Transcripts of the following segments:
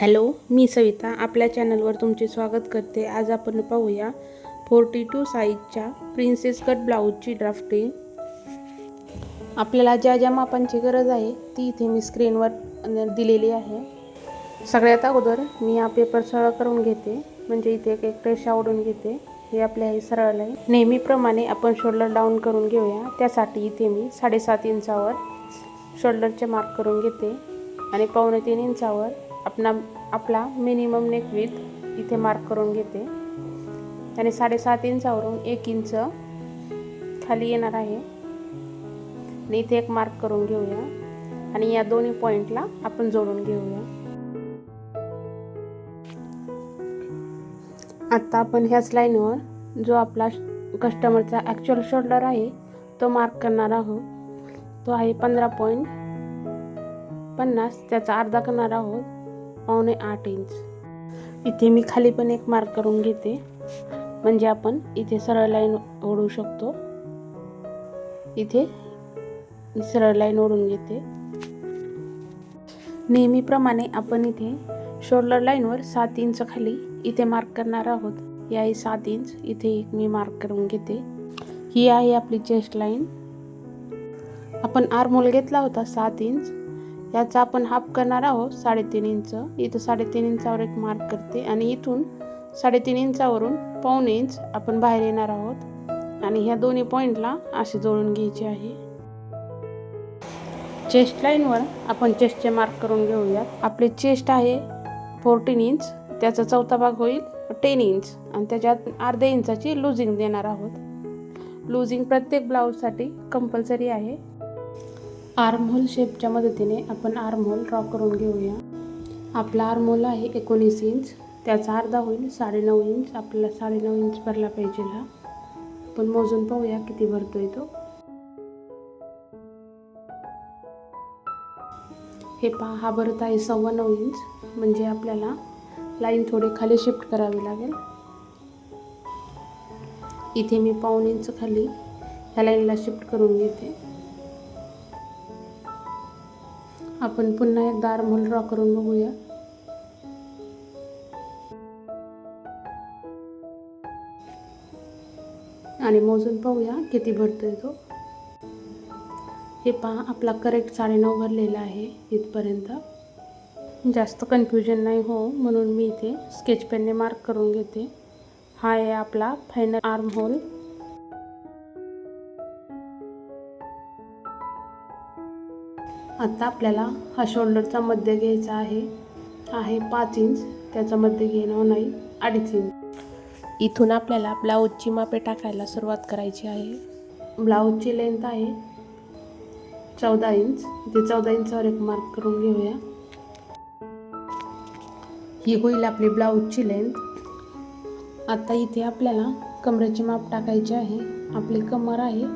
Hello मी सविता. आपल्या चॅनलवर तुमचे स्वागत करते. आज आपण पाहूया फोर्टी टू साईजच्या प्रिन्सेस कट ब्लाऊजची ड्राफ्टिंग. आपल्याला ज्या ज्या मापांची गरज आहे ती इथे मी स्क्रीनवर दिलेली आहे. सगळ्यात अगोदर मी हा पेपर सरळ करून घेते. म्हणजे इथे एक एक रेषा ओढून घेते. हे आपल्या हे सरळ आहे. नेहमीप्रमाणे आपण शोल्डर डाऊन करून घेऊया. त्यासाठी इथे मी साडेसात इंचावर शोल्डरचे मार्क करून घेते. आणि पावणे तीन इंचावर आपला आपला मिनिमम नेक विथ इथे मार्क करून घेते. आणि साडेसात इंचावरून एक इंच खाली येणार आहे. आणि इथे एक मार्क करून घेऊया. आणि या दोन्ही पॉईंटला आपण जोडून घेऊया. आत्ता आपण ह्याच लाईनवर जो आपला कस्टमरचा ॲक्च्युअल शोल्डर आहे तो मार्क करणार आहोत. तो आहे पंधरा पॉईंट पन्नास. त्याचा अर्धा करणार आहोत. पावणे आठ इंच. इथे मी खाली पण एक मार्क करून घेते. म्हणजे आपण इथे सरळ लाईन ओढू शकतो. इथे सरळ लाईन ओढून घेते. नेहमीप्रमाणे आपण इथे शोल्डर लाईनवर सात इंच खाली इथे मार्क करणार आहोत. या आहे सात इंच इथे एक मी मार्क करून घेते. ही आहे आपली चेस्ट लाईन आपण आर्मोल घेतला होता सात इंच. याचा आपण हाफ करणार आहोत साडेतीन इंच. इथं साडेतीन इंचावर एक मार्क करते आणि इथून साडेतीन इंचावरून पाऊन इंच आपण बाहेर येणार आहोत. आणि ह्या दोन्ही पॉईंटला असे जोडून घ्यायचे आहे. चेस्ट लाईनवर आपण चेस्टचे मार्क करून घेऊयात. आपले चेस्ट आहे फोर्टीन इंच त्याचा चौथा भाग होईल टेन इंच आणि त्याच्यात अर्ध्या इंचाची लुझिंग देणार आहोत. लुझिंग प्रत्येक ब्लाऊजसाठी कंपल्सरी आहे. आर्महोल शेपच्या मदतीने आपण आर्महोल ड्रॉ करून घेऊया. आपला आर्महोल आहे एकोणीस इंच त्याचा अर्धा होईल साडेनऊ इंच आपल्याला साडेनऊ इंच भरला पाहिजे हा. पण मोजून पाहूया किती भरतोय तो. हे पहा हा भरत आहे सव्वा नऊ इंच म्हणजे आपल्याला लाईन थोडी खाली शिफ्ट करावी लागेल. इथे मी पाऊन इंच खाली ह्या लाईनला शिफ्ट करून घेते. आपण पुन्हा एकदा आर्महोल ड्रॉ करून बघूया. आणि मोजून पाहूया किती भरतोय तो. हे पहा आपला करेक्ट साडेनऊ भरलेला आहे इथपर्यंत. जास्त कन्फ्युजन नाही हो म्हणून मी इथे स्केच पेनने मार्क करून घेते. हा आहे आपला फायनल आर्म होल आता आपल्याला हा शोल्डरचा मध्य घ्यायचा आहे. आहे पाच इंच त्याचा मध्य घेणं नाही अडीच इंच इथून आपल्याला ब्लाऊजची मापे टाकायला सुरुवात करायची आहे. ब्लाऊजची लेंथ आहे चौदा इंच इथे चौदा इंचावर एक मार्क करून घेऊया. ही होईल आपली ब्लाऊजची लेंथ आता इथे आपल्याला कमरेचे माप टाकायचे आहे. आपली कमर आहे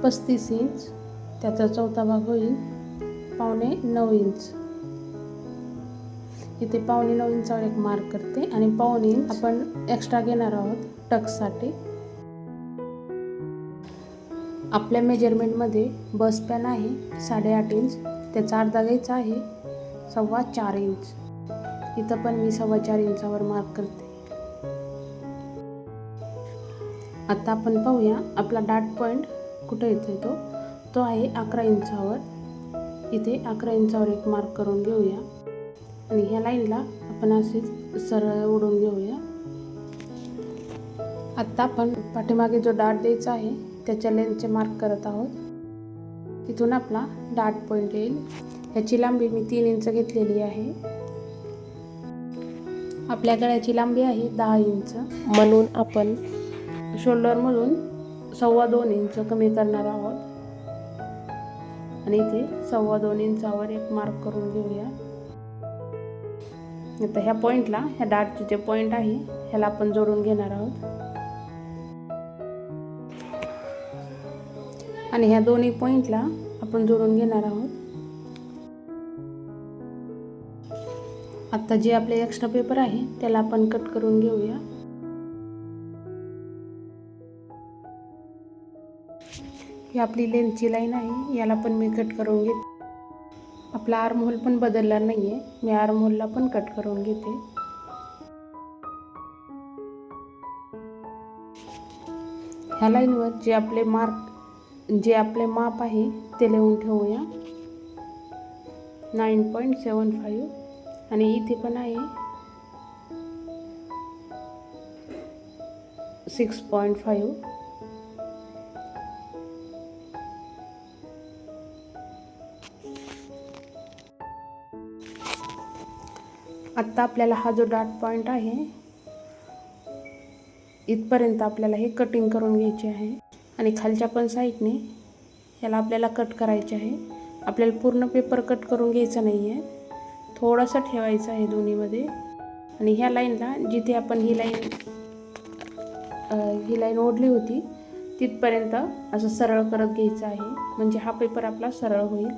पस्तीस इंच त्याचा चौथा भाग होईल पावणे नऊ इंच. इथे पावणे नऊ इंचावर एक मार्क करते आणि पावणे इंच आपण एक्स्ट्रा घेणार आहोत टक्ससाठी आपल्या मेजरमेंटमध्ये बस पॅन आहे साडेआठ इंच त्याचा अर्धा घ्यायचा आहे सव्वा चार इंच. इथं पण मी सव्वा चार इंचावर मार्क करते. आता आपण पाहूया आपला डाट पॉईंट कुठे येतो तो? तो आहे अकरा इंचावर. इथे अकरा इंचावर एक मार्क करून घेऊया. आणि ह्या लाईनला आपण असेच सरळ ओढून घेऊया. आत्ता आपण पाठीमागे जो डाट द्यायचा आहे त्याच्या लेंथचे मार्क करत आहोत. तिथून आपला डाट पॉईंट येईल. ह्याची लांबी मी तीन इंच घेतलेली आहे. आपल्या गळ्याची लांबी आहे दहा इंच. म्हणून आपण शोल्डरमधून सव्वा दोन इंच कमी करणार आहोत. आणि इथे सव्वा दोन इंचावर एक मार्क करून घेऊया. आता ह्या पॉईंटला ह्या डाटचे जे पॉईंट आहे ह्याला आपण जोडून घेणार आहोत. आणि ह्या दोन्ही पॉईंटला आपण जोडून घेणार आहोत. आता जे आपले एक्स्ट्रा पेपर आहे त्याला आपण कट करून घेऊया. ही आपली लेंथची लाईन आहे याला पण मी कट करून घेते. आपला आर्महोल पण बदलला नाही आहे मी आर्महोलला पण कट करून घेते. ह्या लाईनवर जे आपले मार्क जे आपले माप आहे ते लिहून ठेवूया. नाईन पॉईंट सेवन फाईव्ह आणि इथे पण आहे. सिक्स पॉईंट फाईव्ह आत्ता आपल्याला हा जो डार्ट पॉईंट आहे इथपर्यंत आपल्याला हे कटिंग करून घ्यायचे आहे. आणि खालच्या पण साईडने याला आपल्याला कट करायचे आहे. आपल्याला पूर्ण पेपर कट करून घ्यायचा नाही आहे थोडासा ठेवायचा आहे दोन्हीमध्ये. आणि ह्या लाईनला जिथे आपण ही लाईन ही लाईन ओढली होती तिथपर्यंत असं सरळ करत घ्यायचं आहे. म्हणजे हा पेपर आपला सरळ होईल.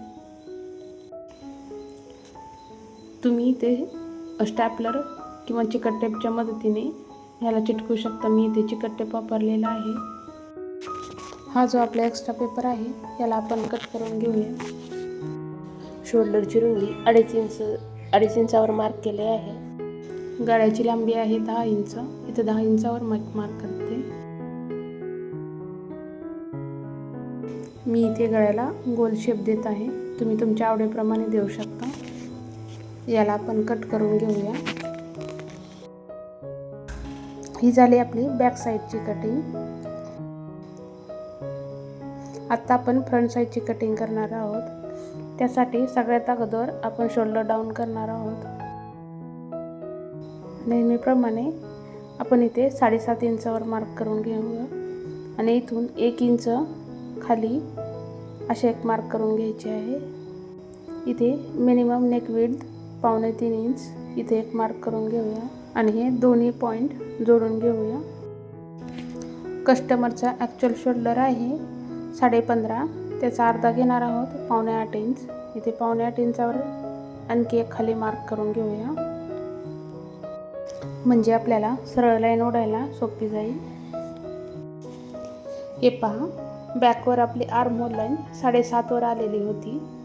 तुम्ही ते स्टॅपलर किंवा चिकट टेपच्या मदतीने ह्याला चिटकू शकता. मी इथे चिकट टेप वापरलेला आहे. हा जो आपला एक्स्ट्रा पेपर आहे याला आपण कट करून घेऊया. शोल्डरची रुंदी अडीच इंच अडीच इंचावर मार्क केले आहे. गळ्याची लांबी आहे दहा इंच. इथे दहा इंचावर मार्क मार्क करते. मी इथे गळ्याला गोल शेप देत आहे. तुम्ही तुमच्या आवडीप्रमाणे देऊ शकता. याला आपण कट करून घेऊया. ही झाली आपली बॅक साईडची कटिंग आत्ता आपण फ्रंट साईडची कटिंग करणार आहोत. त्यासाठी सगळ्यात अगोदर आपण शोल्डर डाऊन करणार आहोत. नेहमीप्रमाणे आपण इथे साडेसात इंचावर मार्क करून घेऊया. आणि इथून एक इंच खाली असे एक मार्क करून घ्यायचे आहे. इथे मिनिमम नेक विड्थ पावणे तीन इंच. इथे एक मार्क करून घेऊया. आणि हे दोन्ही पॉईंट जोडून घेऊया. कस्टमरचा ॲक्च्युअल शोल्डर आहे साडेपंधरा त्याचा अर्धा घेणार आहोत पावणे आठ इंच. इथे पावणे आठ इंचावर आणखी एक खाली मार्क करून घेऊया. म्हणजे आपल्याला सरळ लाईन ओढायला सोपी जाईल. हे पहा बॅकवर आपली आर्म लाईन साडेसातवर आलेली होती.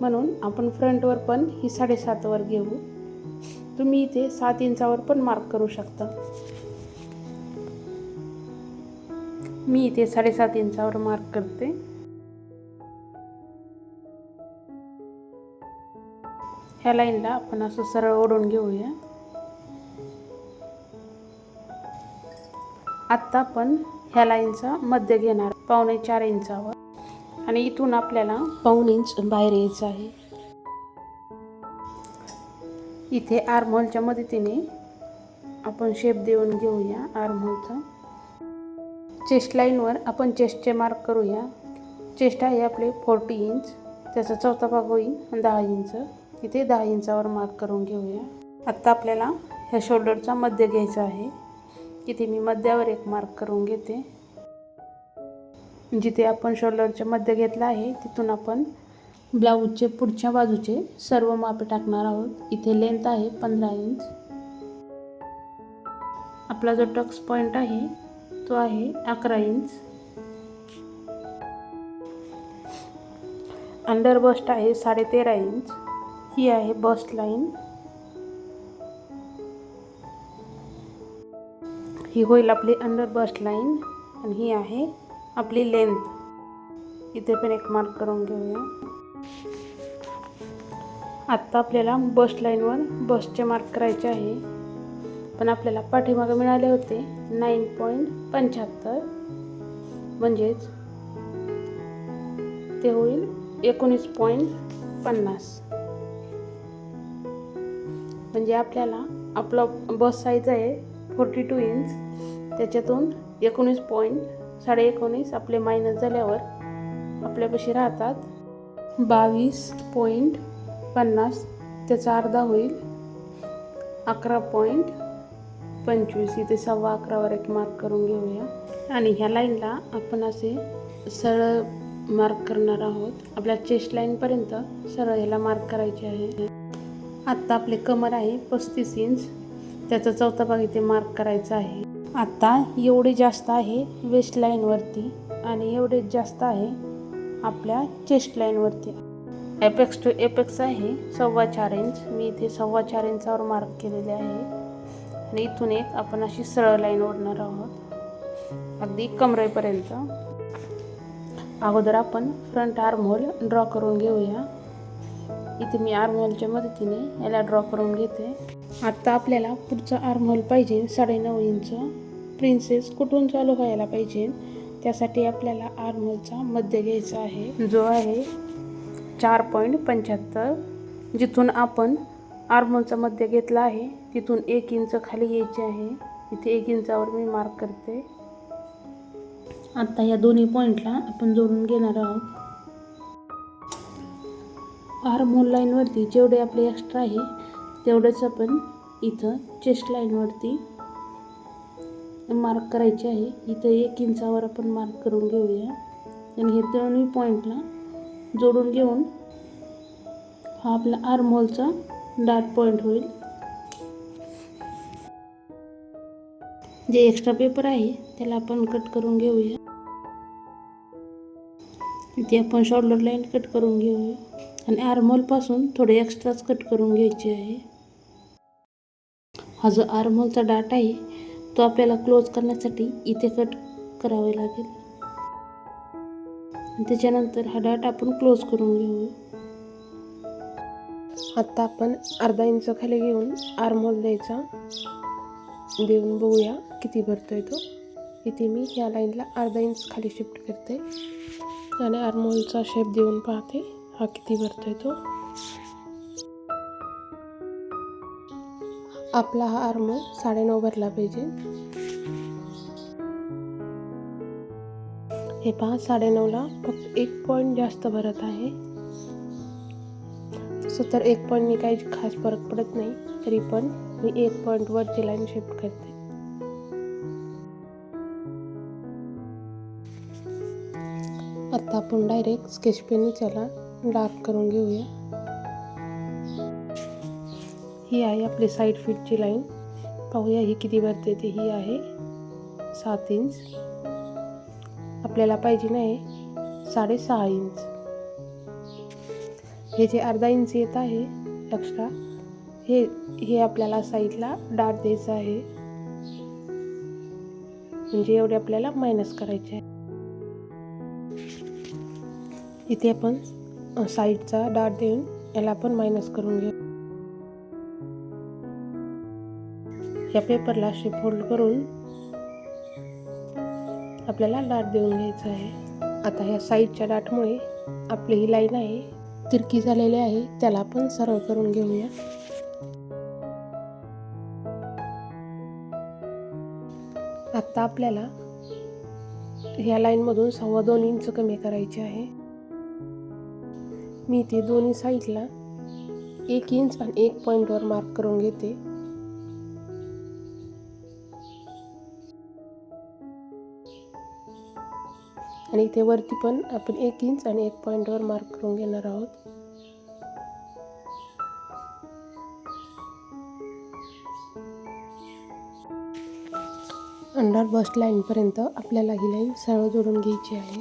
म्हणून आपण फ्रंटवर पण ही साडेसातवर घेऊ. तुम्ही इथे सात इंचावर पण मार्क करू शकता. मी इथे साडेसात इंचावर मार्क करते. ह्या लाईनला आपण असं सरळ ओढून घेऊया. आत्ता आपण ह्या लाईनचा मध्य घेणार. पावणे चार इंचावर. आणि इथून आपल्याला पाऊन इंच बाहेर यायचं आहे. इथे आर्महोलच्या मदतीने आपण शेप देऊन घेऊया आर्महोलचा. चेस्ट लाईनवर आपण चेस्टचे मार्क करूया. चेस्ट आहे आपले फोर्टी इंच त्याचा चौथा भाग होईल दहा इंच इथे दहा इंचावर मार्क करून घेऊया. आत्ता आपल्याला ह्या शोल्डरचा मध्य घ्यायचा आहे. इथे मी मध्यावर एक मार्क करून घेते. म्हणजे जिथे आपण शोल्डरच्या मध्य घेतला आहे तिथून आपण ब्लाऊजचे पुढच्या बाजूचे सर्व मापे टाकणार आहोत. इथे लेंथ आहे पंधरा इंच आपला जो टक्स पॉईंट आहे तो आहे अकरा इंच अंडर बस्ट आहे साडे तेरा इंच ही आहे बस्ट लाईन ही होईल आपली अंडर बस्ट लाईन आणि ही आहे आपली लेंथ. इथे पण एक मार्क करून घेऊया. आत्ता आपल्याला बस लाईनवर बसचे मार्क करायचे आहे. पण आपल्याला पाठीमागं मिळाले होते नाईन पॉईंट पंच्याहत्तर. म्हणजेच ते होईल एकोणीस पॉईंट पन्नास. म्हणजे आपल्याला आपला बस साईज आहे फोर्टी टू इंच त्याच्यातून एकोणीस पॉईंट साडे एकोणीस आपले मायनस झाल्यावर आपल्यापाशी राहतात बावीस पॉईंट पन्नास. त्याचा अर्धा होईल अकरा पॉईंट पंचवीस. इथे सव्वा अकरावर एक मार्क करून घेऊया. आणि ह्या लाईनला आपण असे सरळ मार्क करणार आहोत. आपल्या चेस्ट लाईनपर्यंत सरळ ह्याला मार्क करायचे आहे. आत्ता आपले कमर आहे पस्तीस इंच त्याचा चौथा भाग इथे मार्क करायचा आहे. आत्ता एवढे जास्त आहे वेस्ट लाईनवरती आणि एवढे जास्त आहे आपल्या चेस्ट लाईनवरती एपेक्स टू एपेक्स आहे सव्वा चार इंच मी इथे सव्वा चार इंचावर मार्क केलेले आहे. आणि इथून एक आपण अशी सरळ लाईन ओढणार आहोत. अगदी कमरेपर्यंत. अगोदर आपण फ्रंट आर्मोल ड्रॉ करून घेऊया. इथे मी आर्मोलच्या मदतीने याला ड्रॉ करून घेते. आत्ता आपल्याला पुढचा आर्मोल पाहिजे साडेनऊ इंच. प्रिन्सेस कुठून चालू व्हायला पाहिजे? त्यासाठी आपल्याला आर्मोलचा मध्य घ्यायचा आहे. जो आहे चार पॉईंट पंच्याहत्तर. जिथून आपण आर्मोलचा मध्य घेतला आहे तिथून एक इंच खाली यायचे आहे. इथे एक इंचावर मी मार्क करते. आता या दोन्ही पॉईंटला आपण जोडून घेणार आहोत. आर्मोल लाईनवरती जेवढे आपले एक्स्ट्रा आहे तेवढंच आपण इथं चेस्ट लाईनवरती मार्क करायचे आहे. इथं एक इंचावर आपण मार्क करून घेऊया. आणि हे दोन्ही पॉईंटला जोडून घेऊन हा आपला आर्मोलचा डार्क पॉईंट होईल. जे एक्स्ट्रा पेपर आहे त्याला आपण कट करून घेऊया. इथे आपण शॉल्डर लाईन कट करून घेऊया. आणि आर्महोलपासून थोडे एक्स्ट्राच कट करून घ्यायचे आहे. हा जो आर्मोलचा डाट आहे तो आपल्याला क्लोज करण्यासाठी इथे कट करावे लागेल. त्याच्यानंतर हा डाट आपण क्लोज करून घेऊ आता आपण अर्धा इंच खाली घेऊन आर्मोल द्यायचा. देऊन बघूया किती भरतोय तो. इथे मी ह्या लाईनला अर्धा इंच खाली शिफ्ट करते. आणि आर्मोलचा शेप देऊन पाहते हा किती भरतोय तो. आपला हा आर्म साडेनऊ भरला पाहिजे. हे पहा साडेनऊला फक्त एक पॉईंट जास्त भरत आहे. तसं तर एक पॉईंटनी काही खास फरक पडत नाही तरी पण मी एक पॉईंटवरची लाईन शिफ्ट करते. आता आपण डायरेक्ट स्केच पेननी त्याला डार्क करून घेऊया. आहे आपली साईड फिटची लाईन पाहूया ही किती भरते ते. ही आहे सात इंच आपल्याला पाहिजे नाही साडेसहा इंच हे जे अर्धा इंच येत आहे एक्स्ट्रा हे हे आपल्याला साईडला डाट द्यायचं आहे. म्हणजे एवढे आपल्याला मायनस करायचे आहे. इथे आपण साईडचा डाट देऊन याला आपण मायनस करून घेऊ. या पेपरला असे फोल्ड करून आपल्याला डाट देऊन घ्यायचं आहे. आता ह्या साईडच्या डाटमुळे आपली ही लाईन आहे तिरकी झालेली आहे त्याला आपण सरळ करून घेऊया. आता आपल्याला ह्या लाईनमधून सव्वा दोन इंच कमी करायची आहे. मी ते दोन्ही साईडला एक इंच आणि एक पॉईंटवर मार्क करून घेते. आणि इथे वरती पण आपण एक इंच आणि एक पॉईंटवर मार्क करून घेणार आहोत. अंडर बस्ट लाईनपर्यंत आपल्याला ही लाईन सरळ जोडून घ्यायची आहे.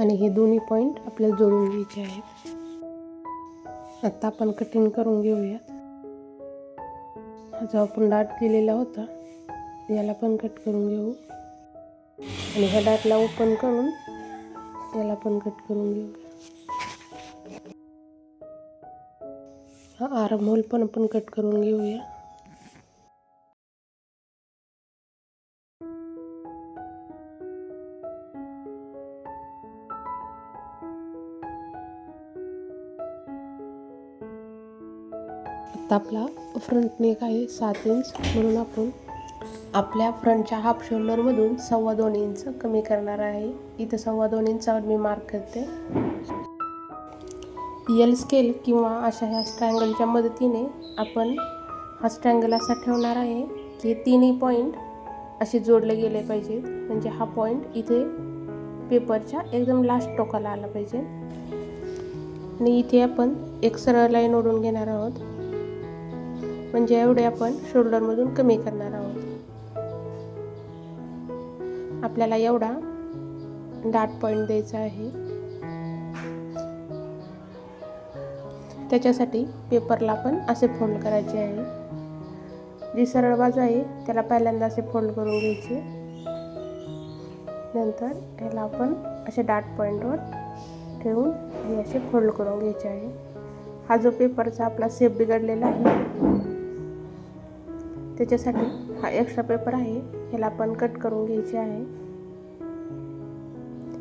आणि हे दोन्ही पॉईंट आपल्याला जोडून घ्यायचे आहेत. आत्ता आपण कटिंग करून घेऊया जो आपण डाट दिलेला होता याला पण कट करून घेऊ. आणि ह्या डाटला ओपन करून याला पण कट करून घेऊ. हा आर्म होल पण आपण कट करून घेऊया. आता आपला फ्रंट नेक आहे सात इंच म्हणून आपण आपल्या फ्रंटच्या हाफ शोल्डरमधून सव्वा दोन इंच कमी करणार आहे. इथं सव्वा दोन इंचावर मी मार्क करते. यल स्केल किंवा अशा ह्या स्ट्रँगलच्या मदतीने आपण हा स्ट्रँगल असा ठेवणार आहे की तिन्ही पॉईंट असे जोडले गेले पाहिजेत. म्हणजे हा पॉईंट इथे पेपरच्या एकदम लास्ट टोकाला आला पाहिजे. आणि इथे आपण एक सरळ लाईन ओढून घेणार आहोत. म्हणजे एवढे आपण शोल्डरमधून कमी करणार आहोत. आपल्याला एवढा डाट पॉईंट द्यायचा आहे. त्याच्यासाठी पेपरला पण असे फोल्ड करायचे आहे. जी सरळ बाजू आहे त्याला पहिल्यांदा असे फोल्ड करून घ्यायचे. नंतर ह्याला आपण असे डाट पॉईंटवर ठेवून हे असे फोल्ड करून घ्यायचे आहे. हा जो पेपरचा आपला सेप बिघडलेला आहे त्याच्यासाठी हा एक्स्ट्रा पेपर आहे. ह्याला आपण कट करून घ्यायचे आहे.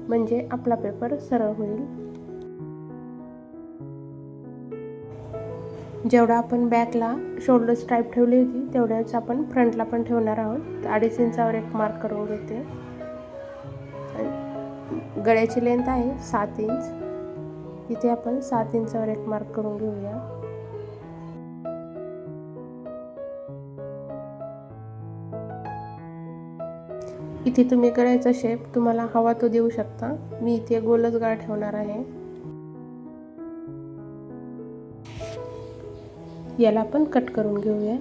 म्हणजे आपला पेपर सरळ होईल. जेवढा आपण बॅकला शोल्डर स्ट्राईप ठेवली होती तेवढ्याच आपण फ्रंटला पण ठेवणार आहोत. अडीच इंचावर एक मार्क करून घेते. गळ्याची लेंथ आहे सात इंच. इथे आपण सात इंचावर एक मार्क करून घेऊया. इथे तुम्ही गळ्याचा शेप तुम्हाला हवा तो देऊ शकता. मी इथे गोलच गळा ठेवणार आहे. याला आपण कट करून घेऊया.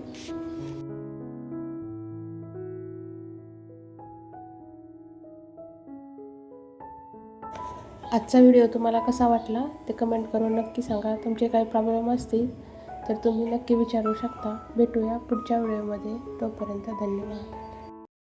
आजचा व्हिडिओ तुम्हाला कसा वाटला ते कमेंट करून नक्की सांगा. तुमचे काही प्रॉब्लेम असतील तर तुम्ही नक्की विचारू शकता. भेटूया पुढच्या व्हिडिओमध्ये तोपर्यंत धन्यवाद.